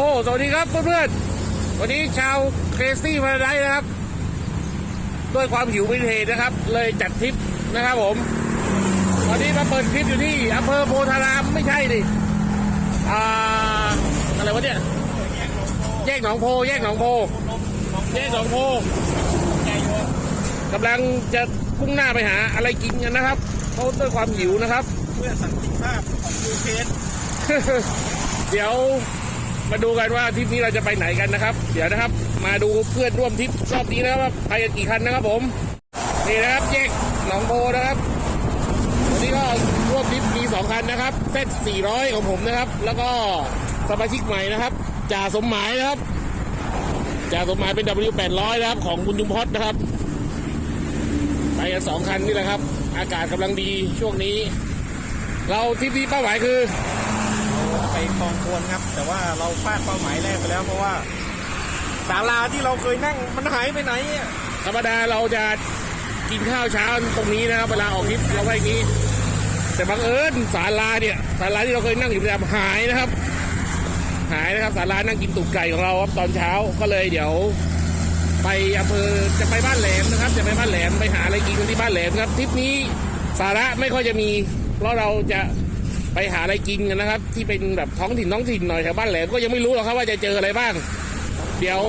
อ้สวัสดีครับเพื่อนๆวันนี้ชาวเครซี่พาราไดนะครับ ด้วยความหิวเป็นเหตุนะครับ เลยจัดทริปนะครับผมวันนี้มาเปิดทริปอยู่ที่อำเภอโพธารามไม่ใช่ดิอ่าอะไรวะเนี่ยแยกหนองโพ แยกหนองโพแยกหนองโพกำลังจะพุ่งหน้าไปหาอะไรกินกันนะครับเขาด้วยความหิวนะครับ เพื่อสันติภาพของยูเครนเดี๋ยว มาดูกันว่าทริปนี้เราจะไปไหนกันนะครับ เดี๋ยวนะครับ มาดูเพื่อนร่วมทริปรอบนี้นะครับว่าไปกันกี่คันนะครับผมนี่นะครับแยกหนองโพนะครับวันนี้ก็ร่วมทริปมีสองคันนะครับเซต400ของผมนะครับ แล้วก็สมาชิกใหม่นะครับจ่าสมหมายนะครับจ่าสมหมายเป็น W800 นะครับ ของคุณจุมพศนะครับ ไปกันสองคันนี่แหละครับ อากาศกำลังดีช่วงนี้ เราทริปนี้เป้าหมายคือ ไปคลองควรครับ แต่ว่าเราพลาดเป้าหมายแรกไปแล้วเพราะว่าศาลาที่เราเคยนั่งมันหายไปไหนอะธรรมดาเราจะกินข้าวเช้าตรงนี้นะครับเวลาออกทริปเราไว้อย่างนี้ แต่บังเอิญศาลาเนี่ยศาลาที่เราเคยนั่งอยู่ประจำหายนะครับ หายนะครับศาลานั่งกินตุกไก่ของเราครับตอนเช้าก็เลยเดี๋ยว ไปอำเภอจะไปบ้านแหลมนะครับ จะไปบ้านแหลมไปหาอะไรกินกันที่บ้านแหลมครับทริปนี้สาระไม่ค่อยจะมี เพราะเราจะ ไปหาอะไรกินกันนะครับ ที่เป็นแบบท้องถิ่นท้องถิ่นหน่อยแถวบ้านแหลมก็ยังไม่รู้หรอกครับว่าจะเจออะไรบ้าง เดี๋ยว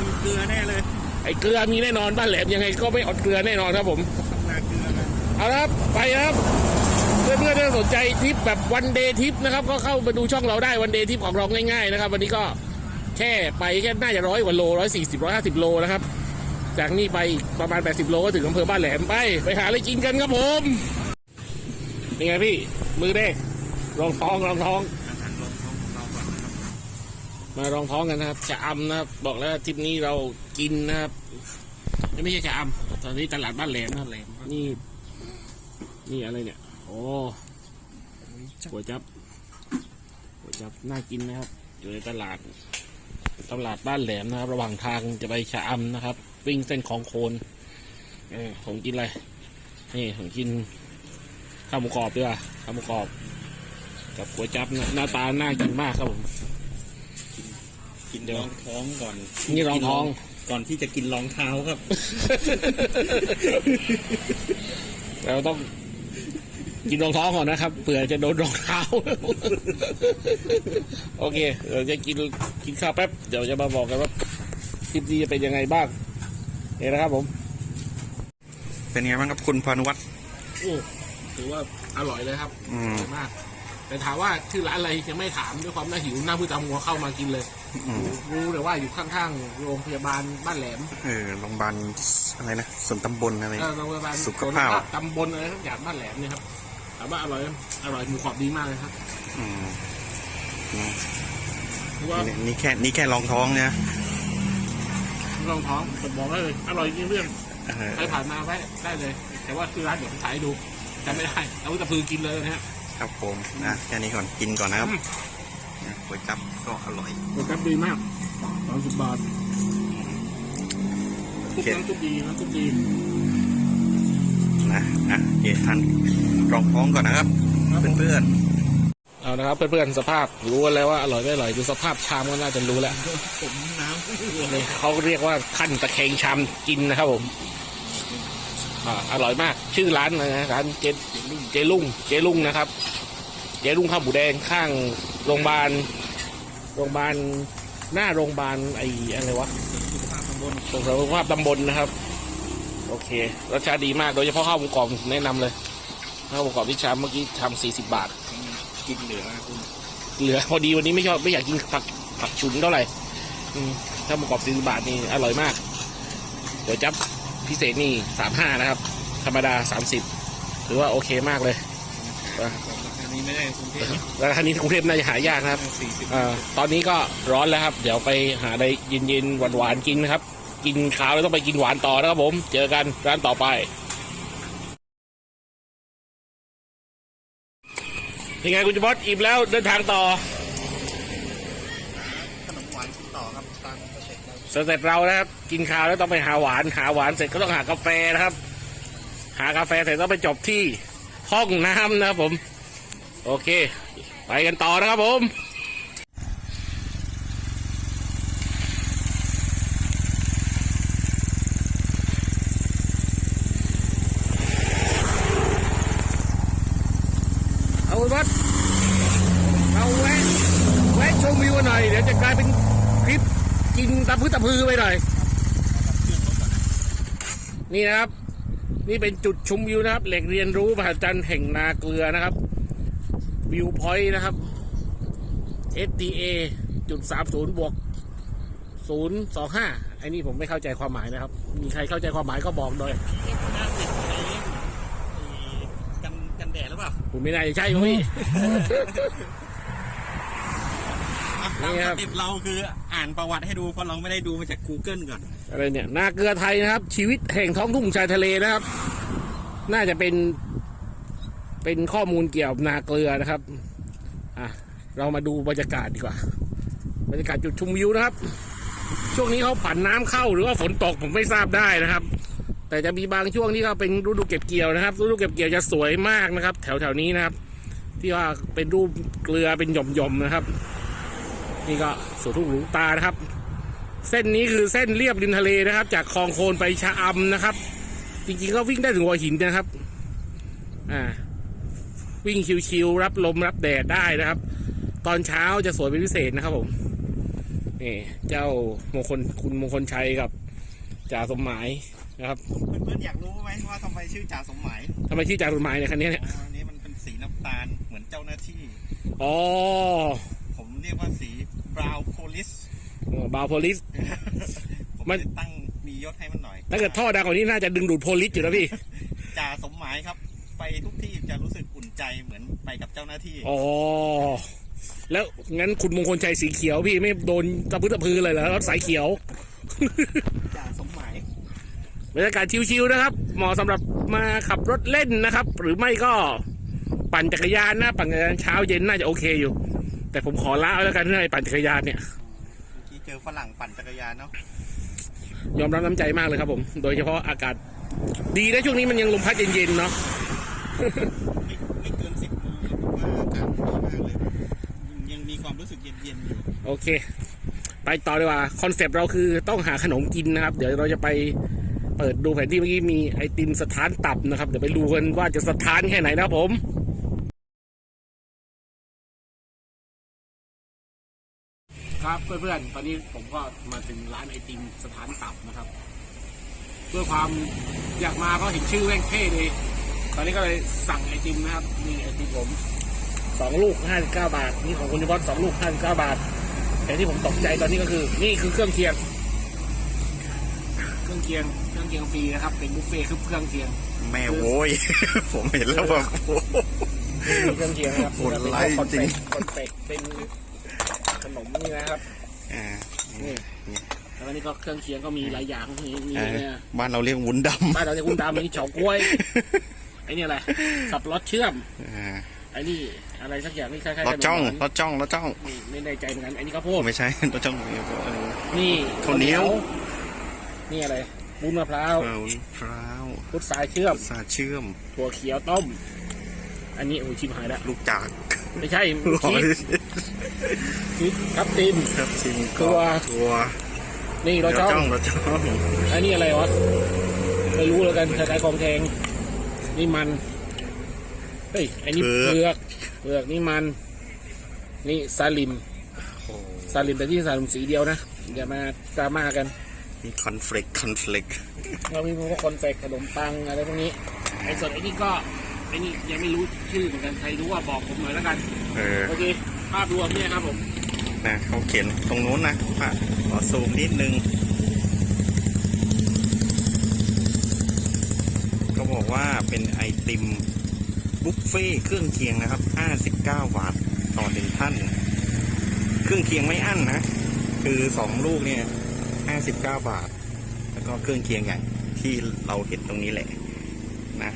มีเกลือแน่เลยไอ้เกลือมีแน่นอนบ้านแหลมยังไงก็ไม่อดเกลือแน่นอนครับผมตำนาเกลือนะเอาละครับไปครับเพื่อนๆที่สนใจทริปแบบวันเดย์ทริปนะครับ ก็เข้ามาดูช่องเราได้วันเดย์ทริปของเราง่ายๆนะครับวันนี้ก็แค่ไปแค่น่าจะร้อยกว่าโลร้อยสี่สิบร้อยห้าสิบโลนะครับจากนี่ไปประมาณแปดสิบโลก็ถึงอำเภอบ้านแหลมไป ไปหาอะไรกินกันครับผม เป็นไงพี่ มือเด้รองท้อง รองท้องรองท้อง มารองท้องกันนะครับชะอำนะครับบอกแล้วทริปนี้เรากินนะครับไม่ใช่ชะอำตอนนี้ตลาดบ้านแหลมนะครับนี่ นี่อะไรเนี่ย โอ้ก๋วจับก๋วจับน่ากินนะครับ อยู่ในตลาด ตลาดบ้านแหลมนะครับ ระหว่างทางจะไปชะอำนะครับ วิ่งเส้นคลองโคนเออผมกินอะไรนี่ผมกินข้าวหมูกรอบด้วยข้าวหมูกรอบ กับก๋วยจับนะหน้าตาน่ากินมากครับผม กินเดี๋ยว รองท้องก่อนนี่รองท้อง ก่อนที่จะกินรองเท้าครับ เราต้องกินรองท้องก่อนนะครับเผื่อจะโดนรองเท้า โอเคเดี๋ยวจะกินกินข้าวแป๊บเดี๋ยวจะมาบอกกันว่าทริปนี้จะเป็นยังไงบ้างเนี่ยนะครับผมเป็นไงบ้างครับคุณพานุวัฒน์โอ้ถือว่าอร่อยเลยครับอืมอร่อยมาก แต่ถามว่าชื่อร้านอะไรยังไม่ถามด้วยความน่าหิวหน้าพืชตามหัวเข้ามากินเลย อืมรู้แต่ว่าอยู่ข้างๆโรงพยาบาลบ้านแหลมเออโรงพยาบาลอะไรนะส่วนตำบลอะไร เออโรงพยาบาลสุขภาพ ตำบลอะไรทั้งอย่างบ้านแหลมเนี่ยครับถามว่าอร่อยไหมอร่อยหมูกรอบดีมากเลยครับอืมนะเพราะว่านี่นี่แค่นี่แค่รองท้องเนี่ยลองท้องผมบอกได้เลยอร่อยจริงเรื่องเออใครผ่านมาไว้ได้เลย แต่ว่าคือร้านเดี๋ยวผมถ่ายให้ดูจำไม่ได้เอาตะพือกินเลยนะฮะ ครับผมนะแค่นี้ก่อนกินก่อนนะครับอืมนะก๋วยจับก็อร่อยรสชาติดีมากสามสิบบาททุกน้ำทุกดีน้ำทุกดีนะอะโอเคทานรองท้องก่อนนะครับเพื่อนเอานะครับเพื่อนๆสภาพรู้กันแล้วว่าอร่อยไม่อร่อยดูสภาพชามก็น่าจะรู้แล้วๆผมน้ำนี่เขาเรียกว่าขั้นตะเคงชามกินนะครับผมอ่าอร่อยมาก ชื่อร้านนะร้านเจเจลุงเจลุงนะครับเจลุงข้าวหมูแดงข้างโรงพยาบาลโรงพยาบาลหน้าโรงพยาบาลไอ้อะไรวะตำบลส่งเสริมสุขภาพตำบลนะครับ โอเครสชาติดีมากโดยเฉพาะข้าวหมูกรอบแนะนำเลยข้าวหมูกรอบที่ชามเมื่อกี้ชามสี่สิบบาท กินเหลือคุณเหลือพอดีวันนี้ไม่ชอบไม่อยากกินผักผักฉุนเท่าไหร่อืมข้าวหมูกรอบสี่สิบบาทนี่อร่อยมากเดี๋ยวจับพิเศษนี่สามห้านะครับ ธรรมดาสามสิบถือว่าโอเคมากเลยอั นนี้ไม่ได้กรุงเทพราคานี้กรุงเทพน่าจะหายากนะครับสี่สิบอ่าตอนนี้ก็ร้อนแล้วครับ เดี๋ยวไปหาอะไรเย็นๆหวานๆกินนะครับ กินข้าวแล้วต้องไปกินหวานต่อนะครับผม เจอกันร้านต่อไปยังไงคุณจุบอสอิ่มแล้วเดินทางต่อ ขนมหวานกินต่อครับตามสเต็ปเราสเต็ปเรานะครับ กินข้าวแล้วต้องไปหาหวาน หาหวานเสร็จก็ต้องหากาแฟนะครับ หากาแฟเสร็จต้องไปจบที่ห้องน้ำนะครับผม โอเค ไปกันต่อนะครับผมเอาวัดเอาแวะแวะชมวิวหน่อยเดี๋ยวจะกลายเป็นคลิปกินตะพื้นตะพือไปหน่อย นี่นะครับ นี่เป็นจุดชมวิวนะครับ เหล็กเรียนรู้มหัศจันแห่งนาเกลือนะครับ วิวพอยต์นะครับ SDA จุดสามศูนย์บวกศูนย์สองห้าไอ้นี่ผมไม่เข้าใจความหมายนะครับ มีใครเข้าใจความหมายก็บอกหน่อยห้าสิบไอ้กันกันแดดหรือเปล่าผมไม่น่าจะใช่มั้งพี่ตามนี่ครับเต็ปเราคืออ่านประวัติให้ดูเพราะเราไม่ได้ดูมาจาก Google ก่อน อะไรเนี่ยนาเกลือไทยนะครับ ชีวิตแห่งท้องทุ่งชายทะเลนะครับ น่าจะเป็น เป็นข้อมูลเกี่ยวกับนาเกลือนะครับ อะ เรามาดูบรรยากาศดีกว่า บรรยากาศจุดชมวิวนะครับ ช่วงนี้เขาผันน้ำเข้าหรือว่าฝนตกผมไม่ทราบได้นะครับ แต่จะมีบางช่วงที่เขาเป็นฤดูเก็บเกี่ยวนะครับฤดูเก็บเกี่ยวจะสวยมากนะครับ แถวแถวๆนี้นะครับ ที่ว่าเป็นรูปเกลือเป็นหย่อมๆนะครับ นี่ก็สวนทุ่งหลวงตานะครับ เส้นนี้คือเส้นเรียบริมทะเลนะครับ จากคลองโคนไปชะอำนะครับ จริงๆก็วิ่งได้ถึงหัวหินนะครับ อ่า วิ่งชิวๆรับลมรับแดดได้นะครับ ตอนเช้าจะสวยเป็นพิเศษนะครับผมนี่เจ้ามงคลคุณมงคลชัยกับจ่าสมหมายนะครับเพื่อนๆอยากรู้ไหมว่าทำไมชื่อจ่าสมหมายทำไมชื่อจ่าสมหมายเนี่ยคันนี้เนี่ยอ๋ออันนี้มันเป็นสีน้ำตาลเหมือนเจ้าหน้าที่อ๋อผมเรียกว่าสี brown police บาวโพลิสผมมันเลยตั้งมียศให้มันหน่อย ถ้าเกิดท่อดังกว่านี้น่าจะดึงดูดโพลิสอยู่นะพี่จ่าสมหมายครับ ไปทุกที่จะรู้สึกอุ่น ใจเหมือนไปกับเจ้าหน้าที่อ๋อแล้วงั้นคุณมงคลชัยสีเขียวพี่ไม่โดนตะพื้ตะพือเลยเหรอรถสายเขียวจ่าสมหมายบรรยากาศชิวๆนะครับ เหมาะสำหรับมาขับรถเล่นนะครับ หรือไม่ก็ปั่นจักรยานนะปั่นจักรยานเช้าเย็นน่าจะโอเคอยู่ แต่ผมขอละเอาแล้วกันเรื่องไอ้ปั่นจักรยานเนี่ยเมื่อกี้เจอฝรั่งปั่นจักรยานเนาะยอมรับน้ำใจมากเลยครับผม โดยเฉพาะอากาศดีนะช่วงนี้มันยังลมพัดเย็นๆเนาะ ไม่ไม่เกินสิบโมงผมว่าอากาศดีมากเลยยังมีความรู้สึกเย็นๆอยู่ โอเค ไปต่อดีกว่าคอนเซปต์เราคือต้องหาขนมกินนะครับ เดี๋ยวเราจะไปเปิดดูแผนที่เมื่อกี้มีไอติมสถานตับนะครับ เดี๋ยวไปดูกันว่าจะสถานแค่ไหนนะครับผมครับเพื่อนๆ ตอนนี้ผมก็มาถึงร้านไอติมสถานตับนะครับ เพื่อความอยากมาก็เห็นชื่อแม่งเท่ดี ตอนนี้ก็เลยสั่งไอติมนะครับนี่ไอติมผมสองลูกห้าสิบเก้าบาท นี่ของคุณยบอสสองลูกห้าสิบเก้าบาท แต่ที่ผมตกใจตอนนี้ก็คือ นี่คือเครื่องเคียง เครื่องเคียง เครื่องเคียงฟรีนะครับ เป็นบุฟเฟ่ต์คือเครื่องเคียง แม่โว้ย ผมเห็นแล้วแบบโอ้โห มีเครื่องเคียงนะครับโหดร้ายคอนเฟจริกงคอนเฟกเป็นขนมนี่นะครับอ่านี่แล้วอันนี้ก็เครื่องเคียงก็มีหลายอย่างมีมีอ่าเนี่ยบ้านเราเรียกวุ้นดำ บ้านเราจะคุณตามมีเฉาก๊วย ไอ้นี่อะไร สับปะรดเชื่อมอ่าไอ้นี่อะไรสักอย่างนี่คล้ายๆเราจ้องขนมหวานเราจ้องเราจ้องนี่ไม่แน่ใจเหมือนกันอันนี้ข้าวโพดไม่ใช่เราจ้องนี่ข้าวเหนียว นี่อะไรบุ้นมะพร้าวเออพร้าวพุทรายเชื่อมสาเชื่อมถั่วเขียวต้ม อันนี้โอ้ยชิมหายแล้วลูกจากไม่ใช่ร้อชียสชีสทับทิมครับชิมตัวตัว นี่เราเราจ้จ้อองงเราจ้องอันนี้อะไรวะไม่รู้แล้วกันคล้ายๆของแทง นี่มัน เฮ้ยอันนี้เปลือก เปลือกนี่มัน นี่ซาลิมโอ้ซาลิมแต่ที่ซาลิมสีเดียวนะ อย่ามาดราม่ากัน มีคอนฟ lict คอนฟ lict เรามีพวกคอนเฟกขนมปังอะไรพวกนี้ ไอ้ส่วนไอ้นี่ก็ไอ้นี่ยังไม่รู้ชื่อเหมือนกัน ใครรู้ว่าบอกผมหน่อยแล้วกัน เออ โอเค ภาพรวมเนี่ยครับผม นะเขาเขียนตรงนู้นนะอะขอซูมนิดนึงเขาบอก ว่าเป็นไอติมบุฟเฟ่เครื่องเคียงนะครับ 59 บาทต่อหนึ่งท่าน เครื่องเคียงไม่อั้นนะ คือสองลูกเนี่ย 59 บาท แล้วก็เครื่องเคียงอย่างที่เราเห็นตรงนี้แหละนะ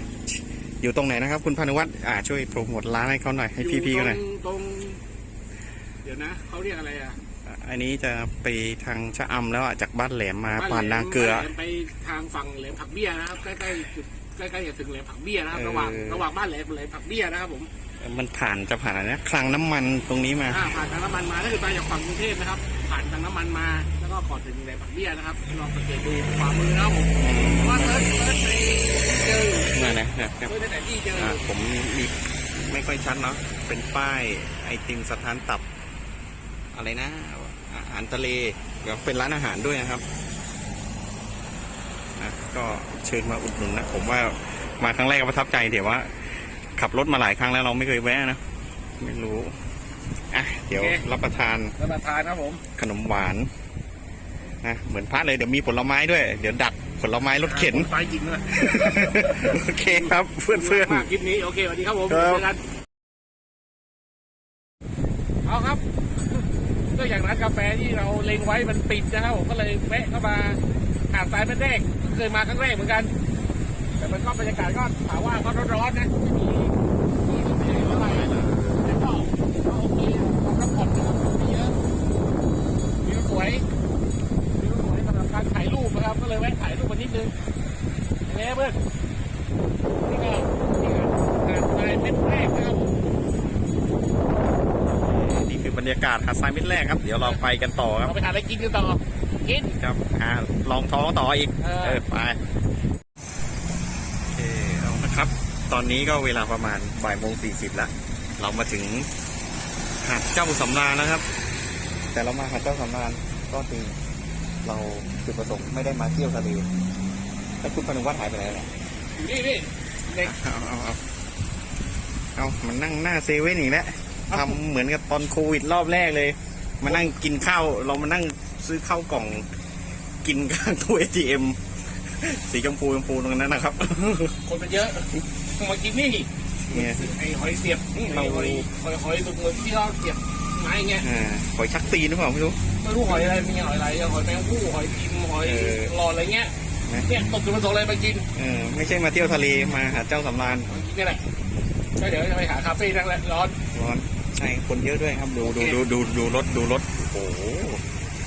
อยู่ตรงไหนนะครับ คุณพานุวัฒน์อ่าช่วยโปรโมทร้านให้เขาหน่อยให้พี่ๆเขาหน่อยยู่ตรงเดี๋ยวนะเขาเรียกอะไรอะอันนี้จะไปทางชะอำแล้วอะจากบ้านแหลมมาผ่านนาเกลือไปทางฝั่งแหลมผักเบี้ยนะครับใกล้ๆจุด ใกล้ๆจะถึงแหลมผักเบี้ยนะครับเออ ระหว่างระหว่างบ้านแหลมแหลมผักเบี้ยนะครับผมมันผ่านจะผ่านอะไรนะคลังน้ำมันตรงนี้มา อ่าผ่านทางน้ำมันมาถ้าเกิดมาจากฝั่งกรุงเทพนะครับ ผ่านทางน้ำมันมาแล้วก็ก่อนถึงแหลมผักเบี้ยนะครับลองสังเกตดูขวามือนะครับผมเพราะว่าเซิร์ชเซิร์ชในเจอนั่นนะนะครับเซิร์ชในแผนที่เจออ่าผมมีไม่ค่อยชัดเนาะเป็นป้ายไอติมสถานตับ อะไรนะอาหารทะเลเดี๋ยวเป็นร้านอาหารด้วยนะครับนะ ก็เชิญมาอุดหนุนนะ ผมว่ามาครั้งแรกก็ประทับใจเดี๋ยวว่า ขับรถมาหลายครั้งแล้วเราไม่เคยแวะนะ ไม่รู้ อะ เดี๋ยวรับประทานรับประทานครับผมขนมหวานนะเหมือนพระเลยเดี๋ยวมีผลไม้ด้วย เดี๋ยวดักผลไม้รถเข็น ไปจริงเลยโอเคครับเพื่อนเพื่อนมากคลิปนี้ โอเคสวัสดีครับผมครับ เจอกันเอาครับ ก็อย่างร้านกาแฟที่เราเล็งไว้มันปิดนะครับผมก็เลยแวะเข้ามา หาดทรายเป็นแรกเคยมาครั้งแรกเหมือนกัน แต่มันก็บรรยากาศก็ถามว่าก็ร้อนๆนะมีมีมีอะไรแต่ก็ก็โอเคเราพักผ่อนนะครับไม่เยอะวิวสวยวิวสวยสำหรับการถ่ายรูปนะครับ ก็เลยแวะถ่ายรูปมานิดนึงยังไงเพื่อนนี่ก็นี่ก็หาดทรายเม็ดแรกนะครับผมนี่คือบรรยากาศหาดทรายเม็ดแรกครับ เดี๋ยวเราไปกันต่อครับเราไปหาอะไรกินกันต่อกินครับ หาลองท้องต่ออีกเออเออไปโอเคเอานะครับ ตอนนี้ก็เวลาประมาณบ่ายโมงสี่สิบละเรามาถึงหาดเจ้าสำราญแล้วครับ แต่เรามาหาดเจ้าสำราญก็จริงเราจุดประสงค์ไม่ได้มาเที่ยวทะเลแล้วคุณพนุวัฒน์หายไปไหนเนี่ยอยู่นี่นี่เด็กเอาเอาเอาเอามันนั่งหน้าเซเว่นอีกแล้วเอาทำเหมือนกับตอนโควิดรอบแรกเลย มานั่งกินข้าว เรามานั่งซื้อข้าวกล่อง กินข้างตู้เอทีเอ็มสีชมพูชมพูตรงนั้นนะครับ คนมันเยอะมากินนี่เนี่ยไอ้หอยเสียบนี่เราหอยหอยหอยตัวที่เราเสียบไม้เงี้ยอ่าหอยชักตีนหรือเปล่าไม่รู้ไม่รู้หอยอะไรมีหอยอะไรหอยแมงผู้หอยพิมหอยเออหลอดอะไรเงี้ยนะเนี่ยตกจุดประสงค์อะไรมากินเออไม่ใช่มาเที่ยวทะเลมาหาเจ้าสำราญมากินนี่แหละก็เดี๋ยวจะไปหาคาเฟ่นั่งแล้วร้อนร้อนใช่คนเยอะด้วยครับดูโอดูเคดูดูดูรถดูรถโอ้โห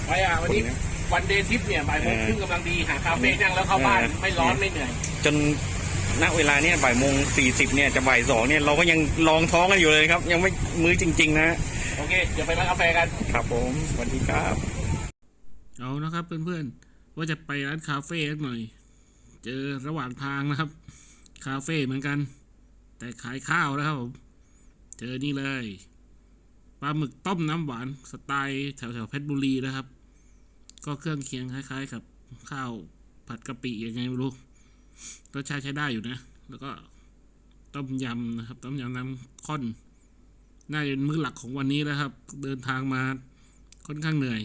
ไปอะวันนี้คนเยอะ วันเดย์ทริปเนี่ยบ่ายโมงเออครึ่งกำลังดีหาคาเฟ่นั่งแล้วเข้าบ้านเออไม่ร้อนไม่เหนื่อย จนณเวลาเนี่ยบ่ายโมงสี่สิบเนี่ยจะบ่ายสองเนี่ยเราก็ยังลองท้องกันอยู่เลยครับ ยังไม่มื้อจริง ๆ นะโอเคเดี๋ยวไปร้านกาแฟกันครับผมสวัสดีครับ เอานะครับเพื่อนๆว่าจะไปร้านคาเฟ่สักหน่อย เจอระหว่างทางนะครับ คาเฟ่เหมือนกัน แต่ขายข้าวนะครับผมเจอนี่เลยปลาหมึกต้มน้ำหวานสไตล์แถวๆเพชรบุรีนะครับ ก็เครื่องเคียงคล้าย ๆ กับข้าวผัดกะปิยังไงไม่รู้รสชาติใช้ได้อยู่นะ แล้วก็ต้มยำนะครับ ต้มยำน้ำข้น น่าจะเป็นมื้อหลักของวันนี้แล้วครับ เดินทางมาค่อนข้างเหนื่อย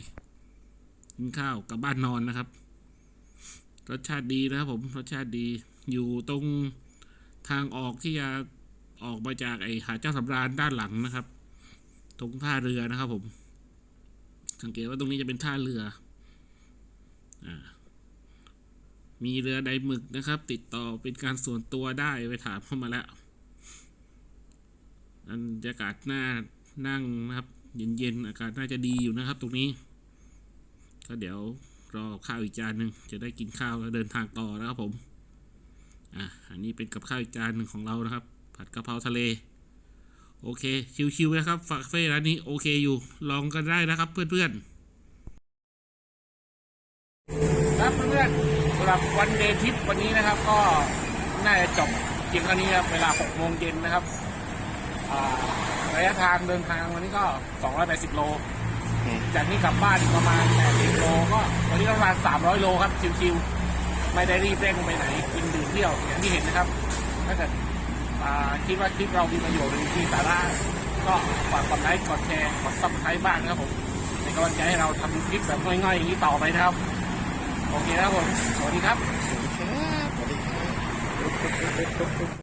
กินข้าวกลับบ้านนอนนะครับ รสชาติดีนะครับ ผมรสชาติดีอยู่ตรงทางออกที่จะออกมาจากไอ้หาดเจ้าสำราญด้านหลังนะครับ ตรงท่าเรือนะครับผม สังเกตว่าตรงนี้จะเป็นท่าเรือ มีเรือใดหมึกนะครับ ติดต่อเป็นการส่วนตัวได้ไปถามเข้ามาแล้วบรรยากาศหน้านั่งนะครับ เย็นๆอากาศน่าจะดีอยู่นะครับ ตรงนี้ ก็เดี๋ยวรอข้าวอีกจานหนึ่งจะได้กินข้าวแล้วเดินทางต่อนะครับผมอะอันนี้เป็นกับข้าวอีกจานหนึ่งของเรานะครับ ผัดกะเพราทะเล โอเค ชิวๆนะครับฝากเฟ่ร้านนี้โอเคอยู่ ลองกันได้นะครับเพื่อนๆ ครับเพื่อนๆสำหรับวันเดย์ทริปวันนี้นะครับ ก็น่าจะจบเพียงเท่านี้ครับเวลา6โมงเย็นนะครับระยะทางเดินทางวันนี้ก็ 280 โลอืมจากนี้กลับบ้านอีกประมาณ 80 โล ก็วันนี้ประมาณ 300 โลครับชิวๆไม่ได้รีบเร่งไปไหน กินดื่มเที่ยวอย่างที่เห็นนะครับ ถ้าเกิดคิดว่าคลิปเรามีประโยชน์หรือมีสาระก็ฝากกดไลค์กดแชร์กดซับสไครต์บ้างนะครับผมเป็นกำลังใจให้เราทำคลิปแบบง่อยๆอย่างนี้ต่อไปนะครับ โอเคครับผม สวัสดีครับ สวัสดีครับ